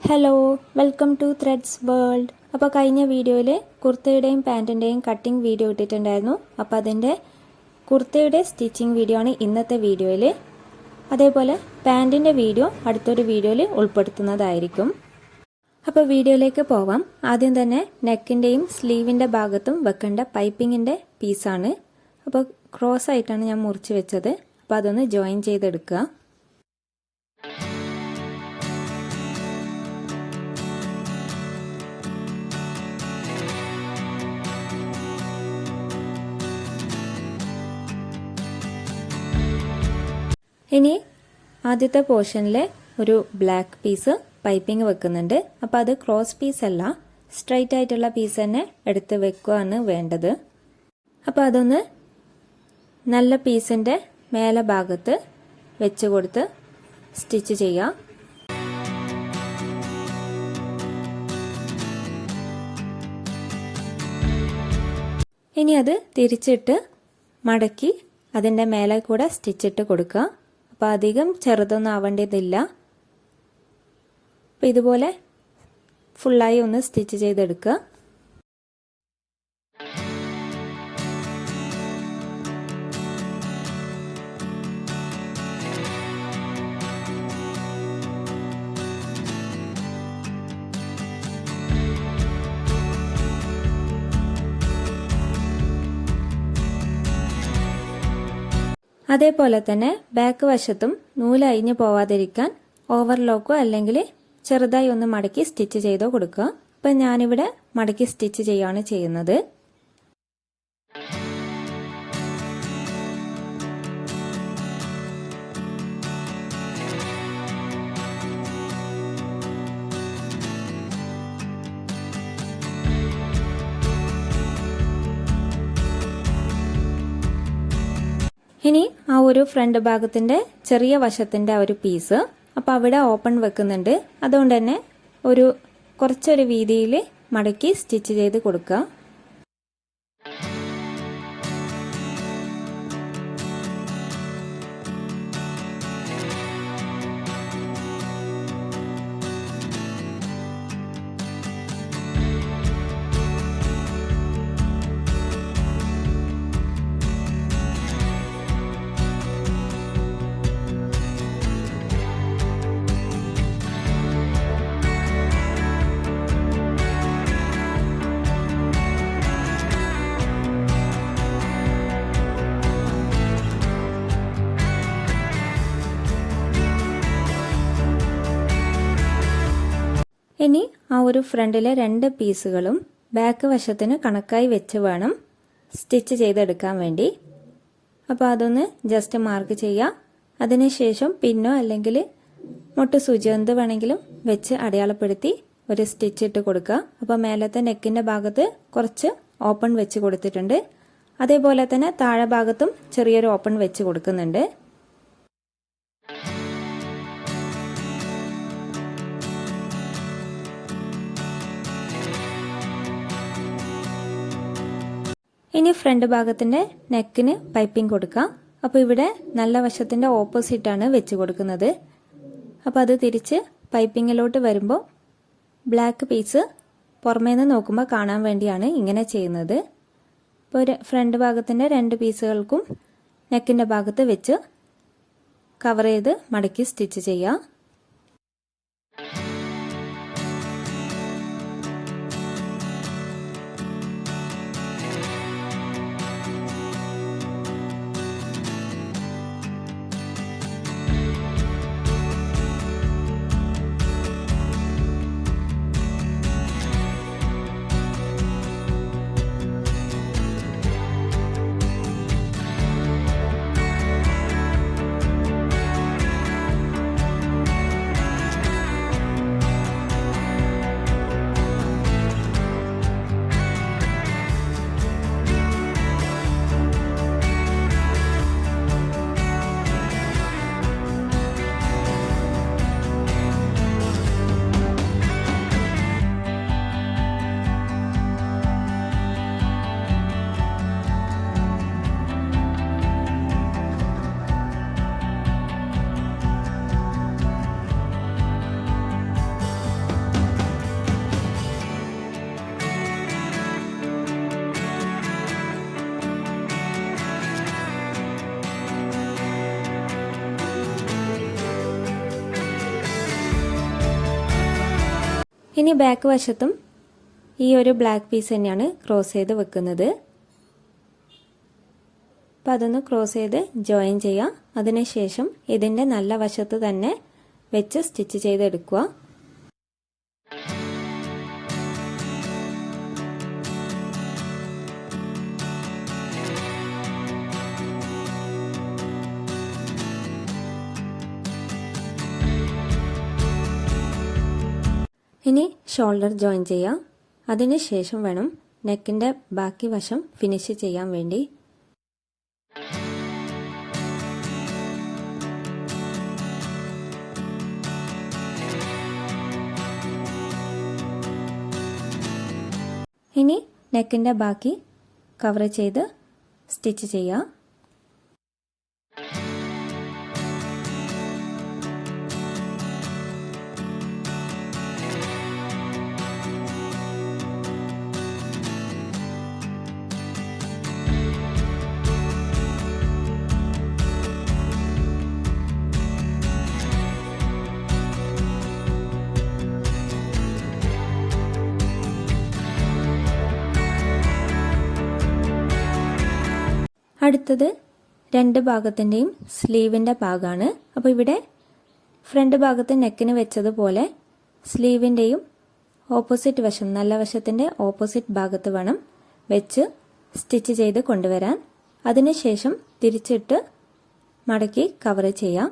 Hello welcome to threads world അപ്പോൾ കഴിഞ്ഞ വീഡിയോയിൽ കുർത്തയുടെയും പാന്റിന്റെയും കട്ടിംഗ് വീഡിയോ ഇട്ടിട്ടുണ്ടായിരുന്നു. അപ്പോൾ അതിന്റെ കുർത്തയുടെ സ്റ്റിച്ചിങ് വീഡിയോ ആണ് ഇന്നത്തെ വീഡിയോയിൽ അതേപോലെ പാന്റിന്റെ വീഡിയോ അടുത്തൊരു വീഡിയോയിൽ ഉൾപ്പെടുത്തുന്നതായിരിക്കും. അപ്പോൾ വീഡിയോയിലേക്ക് പോവാം. ആദ്യം തന്നെ നെക്കിന്റെയും സ്ലീവിന്റെ ഭാഗത്തും വെക്കേണ്ട പൈപ്പിങ്ങിന്റെ പീസാണ് അപ്പോൾ ക്രോസ് ആയിട്ടാണ് ഞാൻ മുറിച്ച് വെച്ചത്. അപ്പോൾ അതൊന്ന് ജോയിൻ ചെയ്തെടുക്കുക. ഇനി ആദ്യത്തെ പോർഷനിൽ ഒരു ബ്ലാക്ക് പീസ് പൈപ്പിംഗ് വെക്കുന്നുണ്ട്. അപ്പോൾ അത് ക്രോസ് പീസ് അല്ല സ്ട്രൈറ്റ് ആയിട്ടുള്ള പീസ് തന്നെ എടുത്ത് വെക്കുകയാണ് വേണ്ടത്. അപ്പോൾ അതൊന്ന് നല്ല പീസിന്റെ മേലെ ഭാഗത്ത് വെച്ച് കൊടുത്ത് സ്റ്റിച്ച് ചെയ്യാം. ഇനി അത് തിരിച്ചിട്ട് മടക്കി അതിന്റെ മേലെ കൂടെ സ്റ്റിച്ചിട്ട് കൊടുക്കുക അപ്പോൾ അധികം ചെറുതൊന്നും ആവേണ്ടതില്ല അപ്പോൾ ഇതുപോലെ ഫുള്ളായി ഒന്ന് സ്റ്റിച്ച് ചെയ്തെടുക്കുക. അതേപോലെ തന്നെ ബാക്ക് വശത്തും നൂൽ അയിഞ്ഞു പോവാതിരിക്കാൻ ഓവർലോക്കോ അല്ലെങ്കിൽ ചെറുതായി ഒന്ന് മടക്കി സ്റ്റിച്ച് ചെയ്തോ കൊടുക്കുക. അപ്പം ഞാനിവിടെ മടക്കി സ്റ്റിച്ച് ചെയ്യുകയാണ് ചെയ്യുന്നത്. ഇനി ആ ഒരു ഫ്രണ്ട് ഭാഗത്തിന്റെ ചെറിയ വശത്തിന്റെ ആ ഒരു പീസ് അപ്പോൾ അവിടെ ഓപ്പൺ വെക്കുന്നുണ്ട്. അതുകൊണ്ട് തന്നെ ഒരു കുറച്ചൊരു വീതിയിൽ മടക്കി സ്റ്റിച്ച് ചെയ്ത് കൊടുക്കുക. ഇനി ആ ഒരു ഫ്രണ്ടിലെ രണ്ട് പീസുകളും ബാക്ക് വശത്തിന് കണക്കായി വെച്ച് വേണം സ്റ്റിച്ച് ചെയ്തെടുക്കാൻ വേണ്ടി. അപ്പോൾ അതൊന്ന് ജസ്റ്റ് മാർക്ക് ചെയ്യുക അതിനുശേഷം പിന്നോ അല്ലെങ്കിൽ മുട്ട് സൂചി എന്ത് വേണമെങ്കിലും വെച്ച് അടയാളപ്പെടുത്തി ഒരു സ്റ്റിച്ച് ഇട്ട് കൊടുക്കുക. അപ്പോൾ മേലത്തെ നെക്കിന്റെ ഭാഗത്ത് കുറച്ച് ഓപ്പൺ വെച്ച് കൊടുത്തിട്ടുണ്ട്. അതേപോലെ തന്നെ താഴെ ഭാഗത്തും ചെറിയൊരു ഓപ്പൺ വെച്ച് കൊടുക്കുന്നുണ്ട്. ഇനി ഫ്രണ്ട് ഭാഗത്തിന്റെ നെക്കിന് പൈപ്പിംഗ് കൊടുക്കാം. അപ്പോൾ ഇവിടെ നല്ല വശത്തിന്റെ ഓപ്പോസിറ്റാണ് വെച്ച് കൊടുക്കുന്നത്. അപ്പോൾ അത് തിരിച്ച് പൈപ്പിങ്ങിലോട്ട് വരുമ്പോൾ ബ്ലാക്ക് പീസ് പുറമേ നിന്ന് നോക്കുമ്പോൾ കാണാൻ വേണ്ടിയാണ് ഇങ്ങനെ ചെയ്യുന്നത്. ഇപ്പോൾ ഫ്രണ്ട് ഭാഗത്തിന്റെ രണ്ട് പീസുകൾക്കും നെക്കിന്റെ ഭാഗത്ത് വെച്ച് കവർ ചെയ്ത് മടക്കി സ്റ്റിച്ച് ചെയ്യാം. ഇനി ബാക്ക് വശത്തും ഈ ഒരു ബ്ലാക്ക് പീസ് തന്നെയാണ് ക്രോസ് ചെയ്ത് വെക്കുന്നത്. അപ്പം അതൊന്ന് ക്രോസ് ചെയ്ത് ജോയിൻ ചെയ്യുക. അതിനുശേഷം ഇതിന്റെ നല്ല വശത്ത് തന്നെ വെച്ച് സ്റ്റിച്ച് ചെയ്തെടുക്കുക. ഇനി ഷോൾഡർ ജോയിൻ ചെയ്യാം. അതിനുശേഷം വേണം നെക്കിന്റെ ബാക്കി വശം ഫിനിഷ് ചെയ്യാൻ വേണ്ടി. ഇനി നെക്കിന്റെ ബാക്കി കവർ ചെയ്ത് സ്റ്റിച്ച് ചെയ്യാം. അടുത്തത് രണ്ട് ഭാഗത്തിന്റെയും സ്ലീവിന്റെ ഭാഗമാണ് അപ്പോൾ ഇവിടെ ഫ്രണ്ട് ഭാഗത്ത് നെക്കിന് വെച്ചതുപോലെ സ്ലീവിന്റെയും ഓപ്പോസിറ്റ് വശം നല്ല വശത്തിന്റെ ഓപ്പോസിറ്റ് ഭാഗത്ത് വേണം വെച്ച് സ്റ്റിച്ച് ചെയ്ത് കൊണ്ടുവരാൻ. അതിനുശേഷം തിരിച്ചിട്ട് മടക്കി കവർ ചെയ്യാം.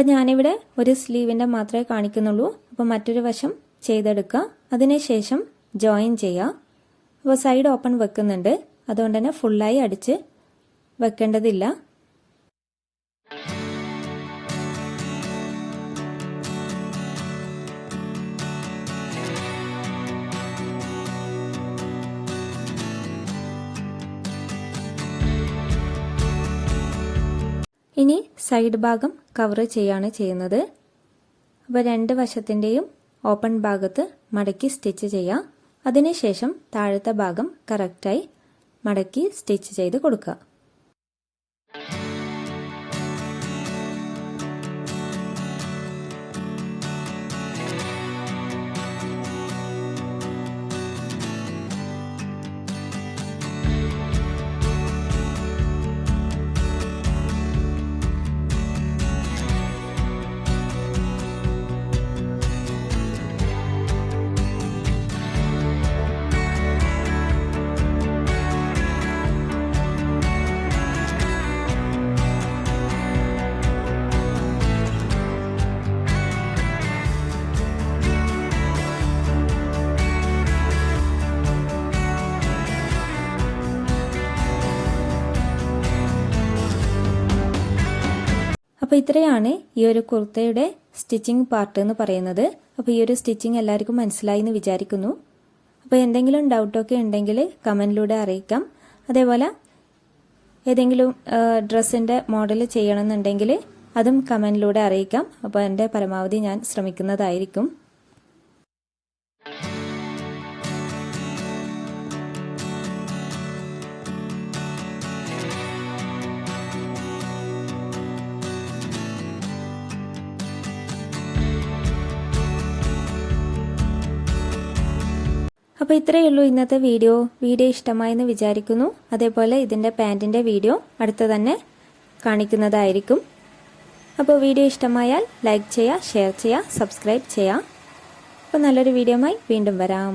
അപ്പം ഞാനിവിടെ ഒരു സ്ലീവിന്റെ മാത്രമേ കാണിക്കുന്നുള്ളൂ. അപ്പോൾ മറ്റൊരു വശം ചെയ്തെടുക്കുക. അതിനുശേഷം ജോയിൻ ചെയ്യുക. അപ്പോൾ സൈഡ് ഓപ്പൺ വെക്കുന്നുണ്ട്. അതുകൊണ്ട് തന്നെ ഫുള്ളായി അടിച്ച് വെക്കേണ്ടതില്ല. ഇനി സൈഡ് ഭാഗം കവർ ചെയ്യാണ് ചെയ്യുന്നത്. അപ്പോൾ രണ്ട് വശത്തിന്റെയും ഓപ്പൺ ഭാഗത്ത് മടക്കി സ്റ്റിച്ച് ചെയ്യാം. അതിനുശേഷം താഴത്തെ ഭാഗം കറക്റ്റായി മടക്കി സ്റ്റിച്ച് ചെയ്ത് കൊടുക്കുക. അപ്പോൾ ഇത്രയാണ് ഈ ഒരു കുർത്തയുടെ സ്റ്റിച്ചിങ് പാർട്ട് എന്ന് പറയുന്നത്. അപ്പോൾ ഈ ഒരു സ്റ്റിച്ചിങ് എല്ലാവർക്കും മനസ്സിലായി എന്ന് വിചാരിക്കുന്നു. അപ്പോൾ എന്തെങ്കിലും ഡൗട്ടൊക്കെ ഉണ്ടെങ്കിൽ കമന്റിലൂടെ അറിയിക്കാം. അതേപോലെ ഏതെങ്കിലും ഡ്രസ്സിന്റെ മോഡൽ ചെയ്യണമെന്നുണ്ടെങ്കിൽ അതും കമന്റിലൂടെ അറിയിക്കാം. അപ്പോൾ എന്റെ പരമാവധി ഞാൻ ശ്രമിക്കുന്നതായിരിക്കും. അപ്പോൾ ഇത്രയേ ഉള്ളൂ ഇന്നത്തെ വീഡിയോ. വീഡിയോ ഇഷ്ടമായെന്ന് വിചാരിക്കുന്നു. അതേപോലെ ഇതിന്റെ പാന്റിന്റെ വീഡിയോ അടുത്ത് തന്നെ കാണിക്കുന്നതായിരിക്കും. അപ്പോൾ വീഡിയോ ഇഷ്ടമായാൽ ലൈക്ക് ചെയ്യുക ഷെയർ ചെയ്യുക സബ്സ്ക്രൈബ് ചെയ്യുക അപ്പോൾ നല്ലൊരു വീഡിയോയുമായി വീണ്ടും വരാം.